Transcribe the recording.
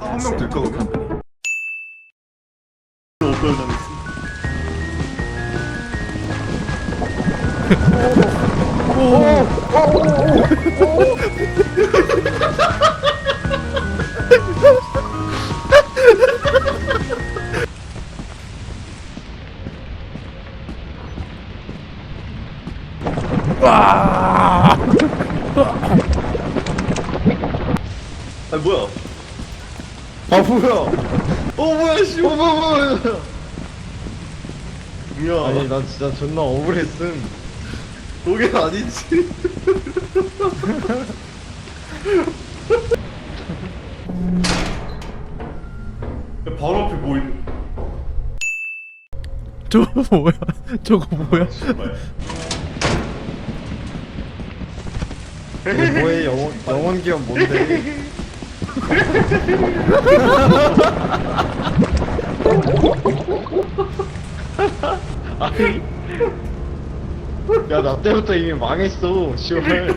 한 명? 어떨 당했어? 아 뭐야? 아 뭐야? 어 뭐야 씨. 어 뭐야 뭐야? 뭐야? 아니 나 진짜 존나 억울했음. 그게 아니지. 야, 바로 앞에 뭐 있는? 저거 뭐야? 저거 뭐야? 정말. 뭐해 영원 영원 기업 뭔데? 아니. 야나 때부터 이미 망했어. 시월.